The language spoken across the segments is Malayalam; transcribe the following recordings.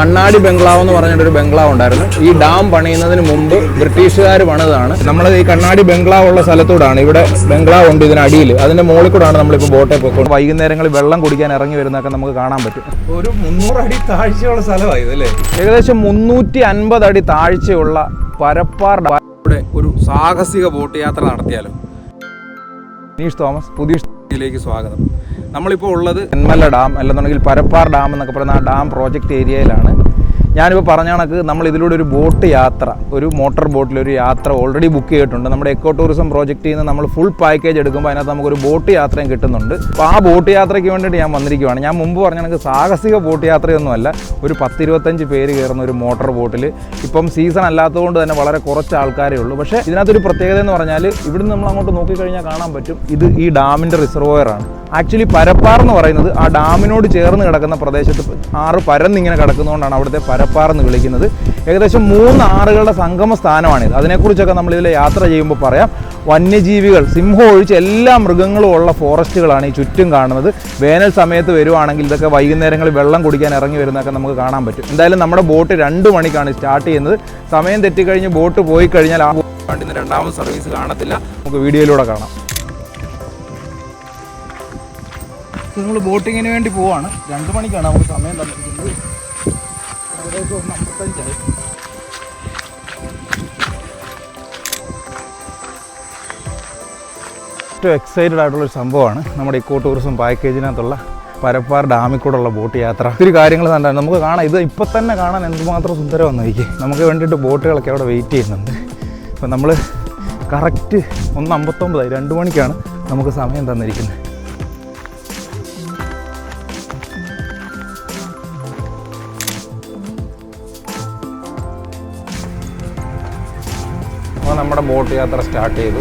കണ്ണാടി ബംഗ്ലാവ് എന്ന് പറഞ്ഞിട്ടൊരു ബംഗ്ലാവ് ഉണ്ടായിരുന്നു. ഈ ഡാം പണിയുന്നതിന് മുമ്പ് ബ്രിട്ടീഷുകാർ പണിതാണ്. നമ്മൾ ഈ കണ്ണാടി ബംഗ്ലാവ് ഉള്ള സ്ഥലത്തൂടാണ്. ഇവിടെ ബംഗ്ലാവ് ഉണ്ട് ഇതിനടിയിൽ അതിന്റെ മുകളിൽ കൂടാണ് നമ്മളിപ്പോൾ ബോട്ടെ പോയിക്കൊണ്ട് വൈകുന്നേരങ്ങളിൽ വെള്ളം കുടിക്കാൻ ഇറങ്ങി വരുന്നൊക്കെ നമുക്ക് കാണാൻ പറ്റും. ഒരു മുന്നൂറ് അടി താഴ്ചയുള്ള സ്ഥലമായി ഇതല്ലേ ഏകദേശം മുന്നൂറ്റി അൻപത് അടി താഴ്ചയുള്ള പരപ്പാർ ഡാമിലൂടെ ഒരു സാഹസിക ബോട്ട് യാത്ര നടത്തിയാലോ? നീഷ് തോമസ് പുതിയ സ്വാഗതം. നമ്മളിപ്പോൾ ഉള്ളത് തെന്മല ഡാം അല്ലെന്നുണ്ടെങ്കിൽ പരപ്പാർ ഡാം എന്നൊക്കെ പറയുന്ന ആ ഡാം പ്രോജക്റ്റ് ഏരിയയിലാണ്. ഞാനിപ്പോൾ പറഞ്ഞ കണക്ക് നമ്മൾ ഇതിലൂടെ ഒരു ബോട്ട് യാത്ര ഒരു മോട്ടോർ ബോട്ടിൽ ഒരു യാത്ര ഓൾറെഡി ബുക്ക് ചെയ്തിട്ടുണ്ട്. നമ്മുടെ എക്കോ ടൂറിസം പ്രോജക്റ്റിൽ നിന്ന് നമ്മൾ ഫുൾ പാക്കേജ് എടുക്കുമ്പോൾ അതിനകത്ത് നമുക്കൊരു ബോട്ട് യാത്രയും കിട്ടുന്നുണ്ട്. അപ്പോൾ ആ ബോട്ട് യാത്രയ്ക്ക് വേണ്ടിയിട്ട് ഞാൻ വന്നിരിക്കുകയാണ് ഞാൻ മുമ്പ് പറഞ്ഞ കണക്ക് സാഹസിക ബോട്ട് യാത്രയൊന്നുമല്ല ഒരു പത്തിരുപത്തഞ്ച് പേര് കയറുന്ന ഒരു മോട്ടോർ ബോട്ടിൽ ഇപ്പം സീസൺ അല്ലാത്തതുകൊണ്ട് തന്നെ വളരെ കുറച്ച് ആൾക്കാരേ ഉള്ളൂ. പക്ഷേ ഇതിനകത്തൊരു പ്രത്യേകത എന്ന് പറഞ്ഞാൽ ഇവിടുന്ന് നമ്മൾ അങ്ങോട്ട് നോക്കിക്കഴിഞ്ഞാൽ കാണാൻ പറ്റും ഇത് ഈ ഡാമിന്റെ റിസർവോയറാണ് ആക്ച്വലി പരപ്പാർ എന്ന് പറയുന്നത് ആ ഡാമിനോട് ചേർന്ന് കിടക്കുന്ന പ്രദേശത്ത് ആറ് പരന്നിങ്ങനെ കിടക്കുന്നതുകൊണ്ടാണ് അവിടുത്തെ പരപ്പാർ എന്ന് വിളിക്കുന്നത്. ഏകദേശം മൂന്ന് ആറുകളുടെ സംഗമ സ്ഥാനമാണിത് അതിനെക്കുറിച്ചൊക്കെ നമ്മൾ ഇതിൽ യാത്ര ചെയ്യുമ്പോൾ പറയാം. വന്യജീവികൾ സിംഹം ഒഴിച്ച് എല്ലാ മൃഗങ്ങളും ഉള്ള ഫോറസ്റ്റുകളാണ് ഈ ചുറ്റും കാണുന്നത്. വേനൽ സമയത്ത് വരുവാണെങ്കിൽ ഇതൊക്കെ വൈകുന്നേരങ്ങളിൽ വെള്ളം കുടിക്കാൻ ഇറങ്ങി വരുന്നതൊക്കെ നമുക്ക് കാണാൻ പറ്റും. എന്തായാലും നമ്മുടെ ബോട്ട് രണ്ട് മണിക്കാണ് സ്റ്റാർട്ട് ചെയ്യുന്നത്. സമയം തെറ്റിക്കഴിഞ്ഞ് ബോട്ട് പോയി കഴിഞ്ഞാൽ ആ വണ്ടിന്ന് രണ്ടാമത് സർവീസ് കാണത്തില്ല. നമുക്ക് വീഡിയോയിലൂടെ കാണാം. നമ്മൾ ബോട്ടിങ്ങിന് വേണ്ടി പോവാണ്. രണ്ട് മണിക്കാണ് നമുക്ക് സമയം തന്നിരിക്കുന്നത് ഏകദേശം അമ്പത്തഞ്ചായി. ഏറ്റവും എക്സൈറ്റഡ് ആയിട്ടുള്ളൊരു സംഭവമാണ് നമ്മുടെ ഇക്കോ ടൂറിസം പാക്കേജിനകത്തുള്ള പരപ്പാർ ഡാമിൽ കൂടെയുള്ള ബോട്ട് യാത്ര. ഒത്തിരി കാര്യങ്ങൾ തന്നെ നമുക്ക് കാണാം. ഇത് ഇപ്പം തന്നെ കാണാൻ എന്തുമാത്രം സുന്ദരമെന്ന് നോക്കി നമുക്ക് വേണ്ടിയിട്ട് ബോട്ടുകളൊക്കെ അവിടെ വെയിറ്റ് ചെയ്യുന്നുണ്ട്. അപ്പം നമ്മൾ കറക്റ്റ് ഒന്ന് അമ്പത്തൊമ്പതായി. രണ്ട് മണിക്കാണ് നമുക്ക് സമയം തന്നിരിക്കുന്നത്. അപ്പോൾ നമ്മുടെ ബോട്ട് യാത്ര സ്റ്റാർട്ട് ചെയ്തു.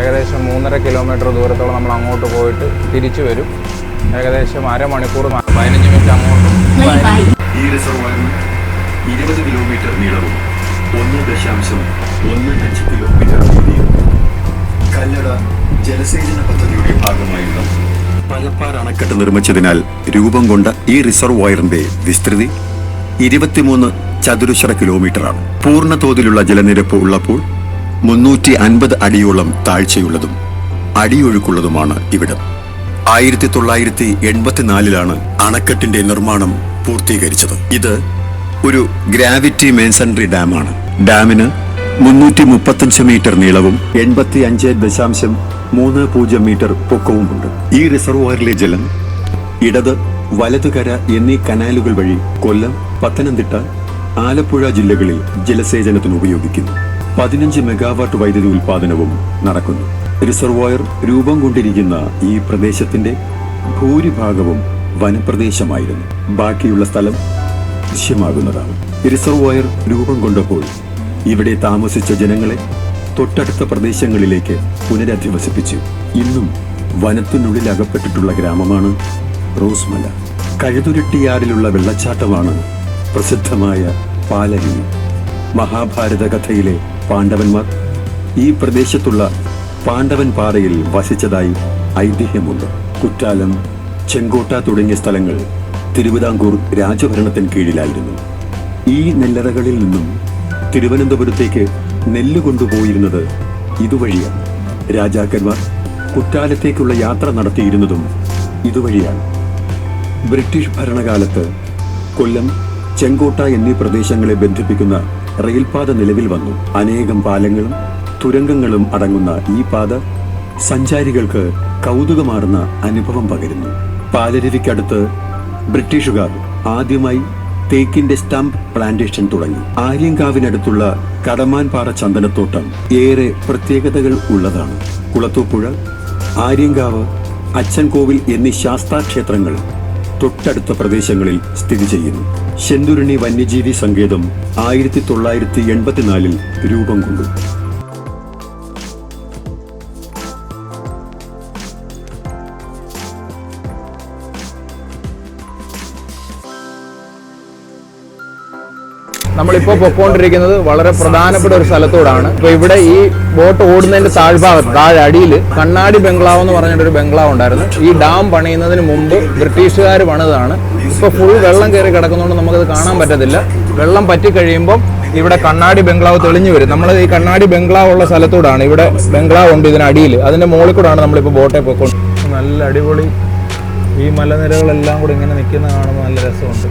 ഏകദേശം മൂന്നര കിലോമീറ്റർ ദൂരത്തോളം നമ്മൾ അങ്ങോട്ട് പോയിട്ട് തിരിച്ചു വരും. ഏകദേശം അരമണിക്കൂർ പതിനഞ്ച് മിനിറ്റ് അങ്ങോട്ടും. ഈ ഇരുപത് കിലോമീറ്റർ നീളവും ഒന്ന് ദശാംശം ഒന്ന് അഞ്ച് കിലോമീറ്റർ വീതിയും കല്ലട ജലസേചന പദ്ധതിയുടെ ഭാഗമായിരുന്നു. പലപ്പാർ അണക്കെട്ട് നിർമ്മിച്ചതിനാൽ രൂപം കൊണ്ട ഈ റിസർവോയറിന്റെ വിസ്തൃതി ഇരുപത്തിമൂന്ന് ചതുരശ്ര കിലോമീറ്ററാണ്. പൂർണ തോതിലുള്ള ജലനിരപ്പ് ഉള്ളപ്പോൾ മുന്നൂറ്റി അൻപത് അടിയോളം താഴ്ചയുള്ളതും അടിയൊഴുക്കുള്ളതുമാണ് ഇവിടം. ആയിരത്തി തൊള്ളായിരത്തി എൺപത്തിനാലിലാണ് അണക്കെട്ടിന്റെ നിർമ്മാണം പൂർത്തീകരിച്ചത്. ഇത് ഒരു ഗ്രാവിറ്റി മേൻസൺട്രി ഡാമാണ്. ഡാമിന് മുന്നൂറ്റി മുപ്പത്തഞ്ച് മീറ്റർ നീളവും എൺപത്തി അഞ്ച് ദശാംശം മൂന്ന് പൂജ്യം മീറ്റർ പൊക്കവുമുണ്ട്. ഈ റിസർവോയറിലെ ജലം ഇടത് വലതുകര എന്നീ കനാലുകൾ വഴി കൊല്ലം പത്തനംതിട്ട ആലപ്പുഴ ജില്ലകളിൽ ജലസേചനത്തിന് ഉപയോഗിക്കുന്നു. പതിനഞ്ച് മെഗാവാട്ട് വൈദ്യുതി ഉൽപാദനവും നടക്കുന്നു. റിസർവോയർ രൂപം കൊണ്ടിരിക്കുന്ന ഈ പ്രദേശത്തിന്റെ ഭൂരിഭാഗവും വനപ്രദേശമായിരുന്നു. ബാക്കിയുള്ള സ്ഥലം ദൃശ്യമാകുന്നതാണ്. റിസർവോയർ രൂപം കൊണ്ടപ്പോൾ ഇവിടെ താമസിച്ച ജനങ്ങളെ തൊട്ടടുത്ത പ്രദേശങ്ങളിലേക്ക് പുനരധിവസിപ്പിച്ചു. ഇന്നും വനത്തിനുള്ളിൽ അകപ്പെട്ടിട്ടുള്ള ഗ്രാമമാണ് റോസ്മല. കഴുതുരുട്ടിയാറിലുള്ള വെള്ളച്ചാട്ടമാണ് പ്രസിദ്ധമായ പാലരുവി മഹാഭാരത കഥയിലെ പാണ്ഡവന്മാർ ഈ പ്രദേശത്തുള്ള പാണ്ഡവൻ പാറയിൽ വസിച്ചതായി ഐതിഹ്യമുണ്ട്. കുറ്റാലം ചെങ്കോട്ട തുടങ്ങിയ സ്ഥലങ്ങൾ തിരുവിതാംകൂർ രാജഭരണത്തിന് കീഴിലായിരുന്നു. ഈ നെല്ലറകളിൽ നിന്നും തിരുവനന്തപുരത്തേക്ക് നെല്ല് കൊണ്ടുപോയിരുന്നത് ഇതുവഴിയാണ്. രാജാക്കന്മാർ കുറ്റാലത്തേക്കുള്ള യാത്ര നടത്തിയിരുന്നതും ഇതുവഴിയാണ്. ബ്രിട്ടീഷ് ഭരണകാലത്ത് കൊല്ലം ചെങ്കോട്ട എന്നീ പ്രദേശങ്ങളെ ബന്ധിപ്പിക്കുന്ന റെയിൽപാത നിലവിൽ വന്നു. അനേകം പാലങ്ങളും തുരങ്കങ്ങളും അടങ്ങുന്ന ഈ പാത സഞ്ചാരികൾക്ക് കൗതുകമാർന്ന അനുഭവം പകരുന്നു. പാലരുവിക്കടുത്ത് ബ്രിട്ടീഷുകാർ ആദ്യമായി തേക്കിന്റെ സ്റ്റംപ് പ്ലാന്റേഷൻ തുടങ്ങി. ആര്യങ്കാവിനടുത്തുള്ള കടമാൻപാറ ചന്ദനത്തോട്ടം ഏറെ പ്രത്യേകതകൾ ഉള്ളതാണ്. കുളത്തൂപ്പുഴ ആര്യങ്കാവ് അച്ഛൻകോവിൽ എന്നീ ശാസ്താക്ഷേത്രങ്ങൾ തൊട്ടടുത്ത പ്രദേശങ്ങളിൽ സ്ഥിതി ചെയ്യുന്നു. ശെന്തുരുണി വന്യജീവി സങ്കേതം ആയിരത്തി തൊള്ളായിരത്തി എൺപത്തിനാലിൽ രൂപം കൊണ്ടു. നമ്മളിപ്പോൾ പൊക്കോണ്ടിരിക്കുന്നത് വളരെ പ്രധാനപ്പെട്ട ഒരു സ്ഥലത്തോടാണ്. ഇപ്പോൾ ഇവിടെ ഈ ബോട്ട് ഓടുന്നതിന്റെ താഴ്ഭാഗത്ത് താഴെ അടിയിൽ കണ്ണാടി ബംഗ്ലാവ് എന്ന് പറഞ്ഞിട്ടൊരു ബംഗ്ലാവ് ഉണ്ടായിരുന്നു. ഈ ഡാം പണിയുന്നതിന് മുമ്പ് ബ്രിട്ടീഷുകാർ പണിതാണ് ഇപ്പോൾ ഫുൾ വെള്ളം കയറി കിടക്കുന്നതുകൊണ്ട് നമുക്കത് കാണാൻ പറ്റത്തില്ല. വെള്ളം പറ്റി കഴിയുമ്പോൾ ഇവിടെ കണ്ണാടി ബംഗ്ലാവ് തെളിഞ്ഞു വരും. നമ്മൾ ഈ കണ്ണാടി ബംഗ്ലാവ് ഉള്ള സ്ഥലത്തൂടാണ്. ഇവിടെ ബംഗ്ലാവ് ഉണ്ട് ഇതിനടിയിൽ അതിന്റെ മുകളിൽ കൂടാണ് നമ്മളിപ്പോൾ ബോട്ടെ പോയിക്കൊണ്ട് നല്ല അടിപൊളി ഈ മലനിരകളെല്ലാം കൂടി ഇങ്ങനെ നിൽക്കുന്ന കാണുമ്പോൾ നല്ല രസമുണ്ട്.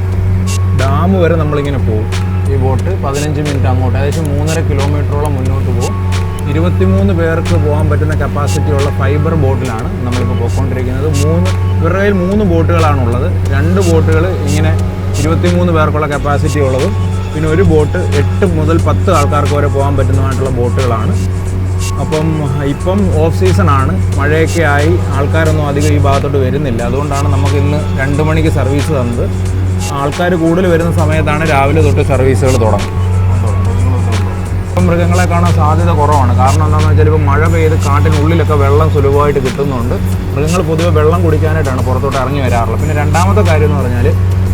ഡാം വരെ നമ്മളിങ്ങനെ പോകും. ഈ ബോട്ട് പതിനഞ്ച് മിനിറ്റ് അങ്ങോട്ട് ഏകദേശം മൂന്നര കിലോമീറ്ററോളം മുന്നോട്ട് പോകും. ഇരുപത്തിമൂന്ന് പേർക്ക് പോകാൻ പറ്റുന്ന കപ്പാസിറ്റി ഉള്ള ഫൈബർ ബോട്ടിലാണ് നമ്മളിപ്പോൾ പോയിക്കൊണ്ടിരിക്കുന്നത്. മൂന്ന് ഇവരുടെ കയ്യിൽ മൂന്ന് ബോട്ടുകളാണുള്ളത്. രണ്ട് ബോട്ടുകൾ ഇങ്ങനെ ഇരുപത്തിമൂന്ന് പേർക്കുള്ള കപ്പാസിറ്റി ഉള്ളതും പിന്നെ ഒരു ബോട്ട് എട്ട് മുതൽ പത്ത് ആൾക്കാർക്ക് വരെ പോകാൻ പറ്റുന്നതായിട്ടുള്ള ബോട്ടുകളാണ്. അപ്പം ഇപ്പം ഓഫ് സീസൺ ആണ്. മഴയൊക്കെ ആയി ആൾക്കാരൊന്നും അധികം ഈ ഭാഗത്തോട്ട് വരുന്നില്ല. അതുകൊണ്ടാണ് നമുക്ക് ഇന്ന് രണ്ട് മണിക്ക് സർവീസ് തന്നത്. ആൾക്കാർ കൂടുതൽ വരുന്ന സമയത്താണ് രാവിലെ തൊട്ട് സർവീസുകൾ തുടങ്ങും ഇപ്പം മൃഗങ്ങളെ കാണാൻ സാധ്യത കുറവാണ്. കാരണം എന്താണെന്ന് വെച്ചാൽ ഇപ്പോൾ മഴ പെയ്ത് കാട്ടിനുള്ളിലൊക്കെ വെള്ളം സുലഭമായിട്ട് കിട്ടുന്നുണ്ട്. മൃഗങ്ങൾ പൊതുവെ വെള്ളം കുടിക്കാനായിട്ടാണ് പുറത്തോട്ട് ഇറങ്ങി വരാറുള്ളത്. പിന്നെ രണ്ടാമത്തെ കാര്യം എന്ന് പറഞ്ഞാൽ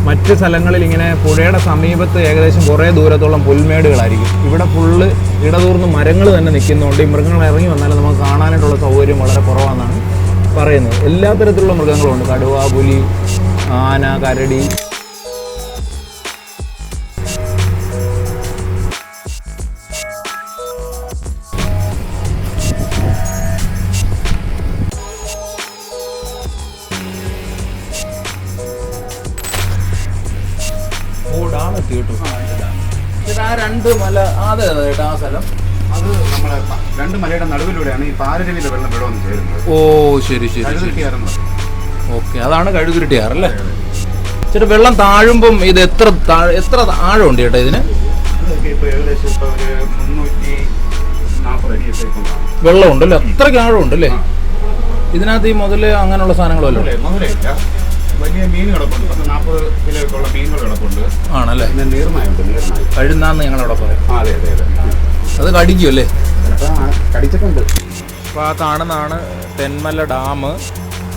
മറ്റ് സ്ഥലങ്ങളിൽ ഇങ്ങനെ പുഴയുടെ സമീപത്ത് ഏകദേശം കുറേ ദൂരത്തോളം പുൽമേടുകളായിരിക്കും. ഇവിടെ ഫുള്ള് ഇടതൂർന്ന് മരങ്ങൾ തന്നെ നിൽക്കുന്നതുകൊണ്ട് ഈ മൃഗങ്ങൾ ഇറങ്ങി വന്നാലും നമുക്ക് കാണാനായിട്ടുള്ള സൗകര്യം വളരെ കുറവാണെന്നാണ് പറയുന്നത്. എല്ലാ തരത്തിലുള്ള മൃഗങ്ങളുണ്ട്. കടുവ പുലി ആന കരടി. രണ്ട് മല അതെ അതെ ചേട്ടാ ആ സ്ഥലം. അത് നമ്മളെ പ- രണ്ട് മലയുടെ നടുവിലൂടെയാണ് ഈ വെള്ളം ഇവിടെ വന്ന് ചേരുന്നത്. ഓ ശരി ശരി ശരി. കഴുകുറ്റിയാറുണ്ട് ഓക്കെ അതാണ് കഴുകുരുട്ടിയാറല്ലേ? ചേട്ടാ വെള്ളം താഴുമ്പം ഇത് എത്ര താഴ് എത്ര ആഴമുണ്ട് ചേട്ടാ ഇതിന്? വെള്ളമുണ്ടല്ലോ ഇപ്പോൾ ഏകദേശം ഇപ്പോൾ ഒരു മുന്നൂറ്റി നാൽപ്പത് അടിയൊക്കെ ഇപ്പം കാണും വെള്ളമുണ്ട് അല്ലേ അത്രയ്ക്ക് ആഴമുണ്ട് അല്ലേ ഇതിനകത്ത് ഈ മുതൽ അങ്ങനെയുള്ള സാധനങ്ങളല്ലേ അല്ലേ വലിയ മീൻ കിടപ്പുണ്ട്. പത്ത് നാൽപ്പത് കിലോ ഒക്കെ മീനുകൾ കിടപ്പുണ്ട്. ആണല്ലേ? പിന്നെ നീർനായുണ്ട് നീർനായ കഴുന്നാന്ന് ഞങ്ങളവിടെ പറയും. ആ അതെ അതെ അതെ. അത് കടിക്കും അല്ലേ ചിലപ്പോൾ ആ കടിച്ചിട്ടുണ്ട്. അപ്പോൾ ആ കാണുന്നതാണ് തെന്മല ഡാം.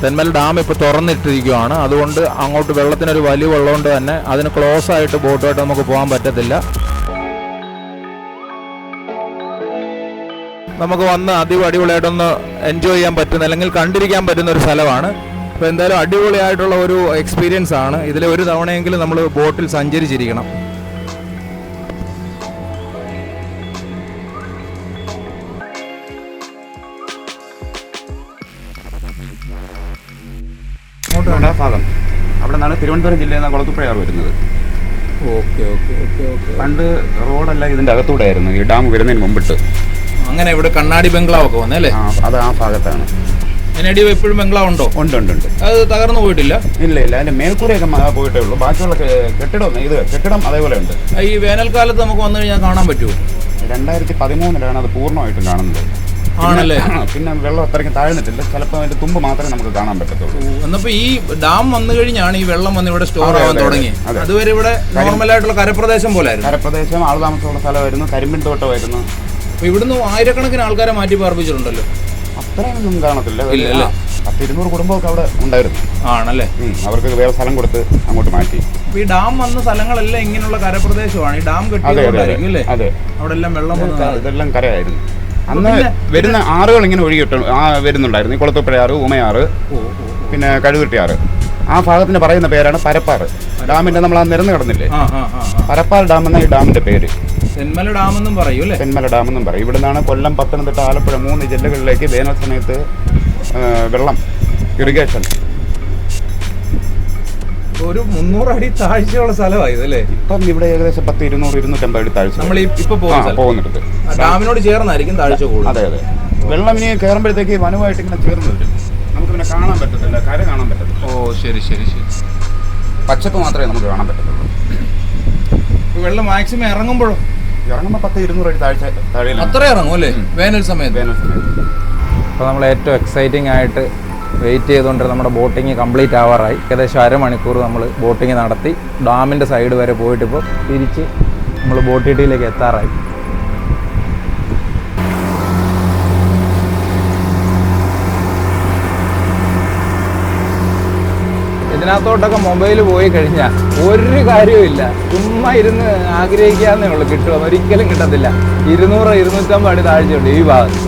തെന്മല ഡാം ഇപ്പോൾ തുറന്നിട്ടിരിക്കുകയാണ് അതുകൊണ്ട് അങ്ങോട്ട് വെള്ളത്തിനൊരു വലിയ വെള്ളമുണ്ട് തന്നെ അതിന് ക്ലോസ് ആയിട്ട് ബോട്ടുമായിട്ട് നമുക്ക് പോകാൻ പറ്റത്തില്ല. നമുക്ക് വന്ന് അതിവടിപൊളിയായിട്ടൊന്ന് അടിപൊളിയായിട്ടൊന്ന് എൻജോയ് ചെയ്യാൻ പറ്റുന്ന അല്ലെങ്കിൽ കണ്ടിരിക്കാൻ പറ്റുന്ന ഒരു സ്ഥലമാണ്. അപ്പോൾ എന്തായാലും അടിപൊളിയായിട്ടുള്ള ഒരു എക്സ്പീരിയൻസ് ആണ്. ഇതിൽ ഒരു തവണയെങ്കിലും നമ്മൾ ബോട്ടിൽ സഞ്ചരിച്ചിരിക്കണം. അങ്ങോട്ടുണ്ട് ആ ഭാഗം. അവിടെ നിന്നാണ് തിരുവനന്തപുരം ജില്ലയിൽ നിന്ന് കുളത്തുപ്പുഴയാർ വരുന്നത്. Okay okay okay okay. പണ്ട് റോഡല്ല ഇതിന്റെ അകത്തൂടെ ആയിരുന്നു. ഈ ഡാം വരുന്നതിന് മുമ്പിട്ട്. അങ്ങനെ ഇവിടെ കണ്ണാടി ബംഗ്ലാവ് ഒക്കെ വന്നേ അല്ലേ? ആ അത് ആ ഭാഗത്താണ്. അതിനടി എപ്പോഴും ബംഗ്ലാവ് ഉണ്ടോ ഉണ്ട് ഉണ്ട്. ഉണ്ട് അത് തകർന്നു പോയിട്ടില്ല? ഇല്ല ഇല്ല അതിന്റെ മേൽക്കൂരയൊക്കെ പോയിട്ടേ ഉള്ളൂ. ബാക്കിയുള്ള കെട്ടിടം ഇത് കെട്ടിടം അതേപോലെ ഉണ്ട്. ഈ വേനൽക്കാലത്ത് നമുക്ക് വന്നു കഴിഞ്ഞാൽ കാണാൻ പറ്റുമോ? രണ്ടായിരത്തി പതിമൂന്നിലാണ് അത് പൂർണമായിട്ടും കാണുന്നത്. ആണല്ലേ? പിന്നെ വെള്ളം അത്രയ്ക്ക് താഴ്ന്നിട്ടില്ല. ചിലപ്പോൾ അതിന്റെ തുമ്പ് മാത്രമേ നമുക്ക് കാണാൻ പറ്റത്തുള്ളൂ. എന്നപ്പോ ഈ ഡാം വന്നു കഴിഞ്ഞാണ് ഈ വെള്ളം വന്ന് ഇവിടെ സ്റ്റോർ ആവാൻ തുടങ്ങി. അതുവരെ ഇവിടെ നോർമൽ ആയിട്ടുള്ള കരപ്രദേശം പോലെ കരപ്രദേശം ആൾ താമസമുള്ള സ്ഥലമായിരുന്നു. കരിമ്പിൻ തോട്ടമായിരുന്നു. ഇവിടുന്ന് ആയിരക്കണക്കിന് ആൾക്കാരെ മാറ്റി പാർപ്പിച്ചിട്ടുണ്ടല്ലോ. അത്രയൊന്നും കാണത്തില്ല. ഇല്ല, പത്ത് ഇരുന്നൂറ് കുടുംബമൊക്കെ അവിടെ ഉണ്ടായിരുന്നു. ആണല്ലേ? അവർക്ക് വേറെ സ്ഥലം കൊടുത്ത് അങ്ങോട്ട് മാറ്റി. ഈ ഡാം വന്ന സ്ഥലങ്ങളെല്ലാം ഇങ്ങനെയുള്ള കരപ്രദേശമാണ്. ഈ ഡാം അതെ അല്ലേ? അവിടെ എല്ലാം വെള്ളം ഇതെല്ലാം കരയായിരുന്നു. അന്ന് വരുന്ന ആറുകൾ ഇങ്ങനെ ഒഴുകി ആ വരുന്നുണ്ടായിരുന്നു. ഈ കുളത്തുപ്പുഴയാറ് ഉമയാറ്. പിന്നെ കഴുകുട്ടിയാറ് ആ ഭാഗത്തിന് പറയുന്ന പേരാണ് പരപ്പാറ്. ഡാമിന്റെ നമ്മൾ ആ നിരന്ന് കിടന്നില്ലേ. പരപ്പാർ ഡാം എന്ന ഈ ഡാമിന്റെ പേര്. തെന്മല ഡാം എന്നും പറയും അല്ലേ? തെന്മല ഡാം എന്നും പറയും. ഇവിടുന്നാണ് കൊല്ലം പത്തനംതിട്ട ആലപ്പുഴ മൂന്ന് ജില്ലകളിലേക്ക് വേനൽ സമയത്ത് വെള്ളം ഇറിഗേഷൻ. ഒരു മുന്നൂറ് അടി താഴ്ചയുള്ള സ്ഥലമായി ഇതല്ലേ ഇപ്പം ഇവിടെ ഏകദേശം പത്ത് ഇരുന്നൂറ് ഇരുന്നൂറ്റമ്പത് അടി താഴ്ച. നമ്മൾ ഇപ്പൊ പോകുന്നിടത്ത്. ഡാമിനോട് ചേർന്നായിരിക്കും താഴ്ച കൂടുതൽ. അതെ അതെ. വെള്ളം ഇനി കയറുമ്പോഴത്തേക്ക് വനമായിട്ട് ഇങ്ങനെ ചേർന്ന് വരും. നമുക്ക് പിന്നെ കാണാൻ പറ്റത്തില്ല കര കാണാൻ പറ്റത്തില്ല. ഓ ശരി ശരി ശരി. പച്ചപ്പ് മാത്രമേ നമുക്ക് കാണാൻ പറ്റത്തുള്ളൂ. വെള്ളം മാക്സിമം ഇറങ്ങുമ്പോഴോ? ഇറങ്ങുമ്പോൾ പത്ത് ഇരുന്നൂറ് അടി താഴ്ച താഴെ അത്ര ഇറങ്ങും അല്ലേ? വേനൽ സമയത്ത്. വേനൽ സമയത്ത്. അപ്പോൾ നമ്മൾ ഏറ്റവും എക്സൈറ്റിംഗ് ആയിട്ട് വെയിറ്റ് ചെയ്തുകൊണ്ട് നമ്മുടെ ബോട്ടിങ് കംപ്ലീറ്റ് ആവാറായി. ഏകദേശം അരമണിക്കൂർ നമ്മൾ ബോട്ടിങ് നടത്തി. ഡാമിന്റെ സൈഡ് വരെ പോയിട്ടിപ്പോൾ തിരിച്ച് നമ്മൾ ബോട്ടിട്ടിയിലേക്ക് എത്താറായി. ഇതിനകത്തോട്ടൊക്കെ മൊബൈൽ പോയി കഴിഞ്ഞാൽ ഒരു കാര്യമില്ല ചുമ്മാ ഇരുന്ന് ആഗ്രഹിക്കാന്നേ ഉള്ളൂ കിട്ടുക ഒരിക്കലും കിട്ടത്തില്ല. ഇരുന്നൂറ് ഇരുന്നൂറ്റമ്പത് അടി താഴ്ചയുണ്ട് ഈ ഭാഗത്ത്.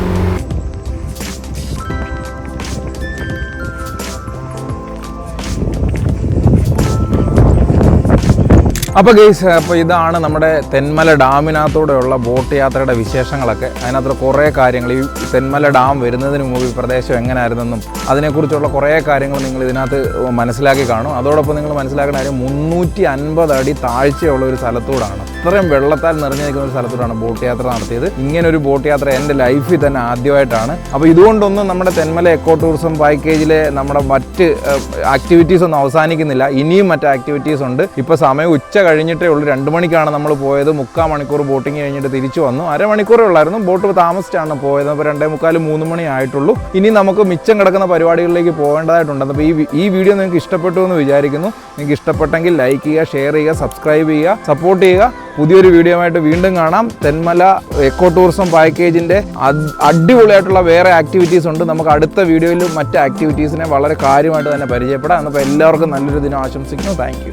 അപ്പോൾ ഗെയ്സ് അപ്പോൾ ഇതാണ് നമ്മുടെ തെന്മല ഡാമിനകത്തൂടെയുള്ള ബോട്ട് യാത്രയുടെ വിശേഷങ്ങളൊക്കെ. അതിനകത്ത് കുറേ കാര്യങ്ങൾ. ഈ തെന്മല ഡാം വരുന്നതിന് മുമ്പ് ഈ പ്രദേശം എങ്ങനെയായിരുന്നെന്നും അതിനെക്കുറിച്ചുള്ള കുറേ കാര്യങ്ങൾ നിങ്ങൾ ഇതിനകത്ത് മനസ്സിലാക്കി കാണും. അതോടൊപ്പം നിങ്ങൾ മനസ്സിലാക്കുന്ന കാര്യം മുന്നൂറ്റി അൻപത് അടി താഴ്ചയുള്ള ഒരു സ്ഥലത്തൂടാണ്. അത്രയും വെള്ളത്താൽ നിറഞ്ഞു നിൽക്കുന്ന ഒരു സ്ഥലത്തോടാണ് ബോട്ട് യാത്ര നടത്തിയത്. ഇങ്ങനെ ഒരു ബോട്ട് യാത്ര എന്റെ ലൈഫിൽ തന്നെ ആദ്യമായിട്ടാണ്. അപ്പോൾ ഇതുകൊണ്ടൊന്നും നമ്മുടെ തെന്മല എക്കോ ടൂറിസം പാക്കേജിലെ നമ്മുടെ മറ്റ് ആക്ടിവിറ്റീസ് ഒന്നും അവസാനിക്കുന്നില്ല. ഇനിയും മറ്റ് ആക്ടിവിറ്റീസ് ഉണ്ട്. ഇപ്പോൾ സമയം ഉച്ച കഴിഞ്ഞിട്ടേ ഉള്ളൂ. രണ്ട് മണിക്കാണ് നമ്മൾ പോയത്. മുക്കാൽ മണിക്കൂർ ബോട്ടിങ് കഴിഞ്ഞിട്ട് തിരിച്ചു വന്നു. അരമണിക്കൂറേ ഉള്ളായിരുന്നു. ബോട്ട് താമസിച്ചാണ് പോയത്. അപ്പോൾ രണ്ടേ മുക്കാൽ മൂന്ന് മണി ആയിട്ടുള്ളൂ. ഇനി നമുക്ക് മിച്ചം കിടക്കുന്ന പരിപാടികളിലേക്ക് പോകേണ്ടതായിട്ടുണ്ട്. അപ്പോൾ ഈ ഈ വീഡിയോ നിങ്ങൾക്ക് ഇഷ്ടപ്പെട്ടു എന്ന് വിചാരിക്കുന്നു. നിങ്ങൾക്ക് ഇഷ്ടപ്പെട്ടെങ്കിൽ ലൈക്ക് ചെയ്യുക ഷെയർ ചെയ്യുക സബ്സ്ക്രൈബ് ചെയ്യുക സപ്പോർട്ട് ചെയ്യുക. പുതിയൊരു വീഡിയോ ആയിട്ട് വീണ്ടും കാണാം. തെന്മല എക്കോ ടൂറിസം പാക്കേജിന്റെ അടിപൊളിയായിട്ടുള്ള വേറെ ആക്ടിവിറ്റീസ് ഉണ്ട്. നമുക്ക് അടുത്ത വീഡിയോയിൽ മറ്റ് ആക്ടിവിറ്റീസിനെ വളരെ കാര്യമായിട്ട് തന്നെ പരിചയപ്പെടാം. എന്നപ്പോൾ എല്ലാവർക്കും നല്ലൊരു ദിനം ആശംസിക്കുന്നു. താങ്ക്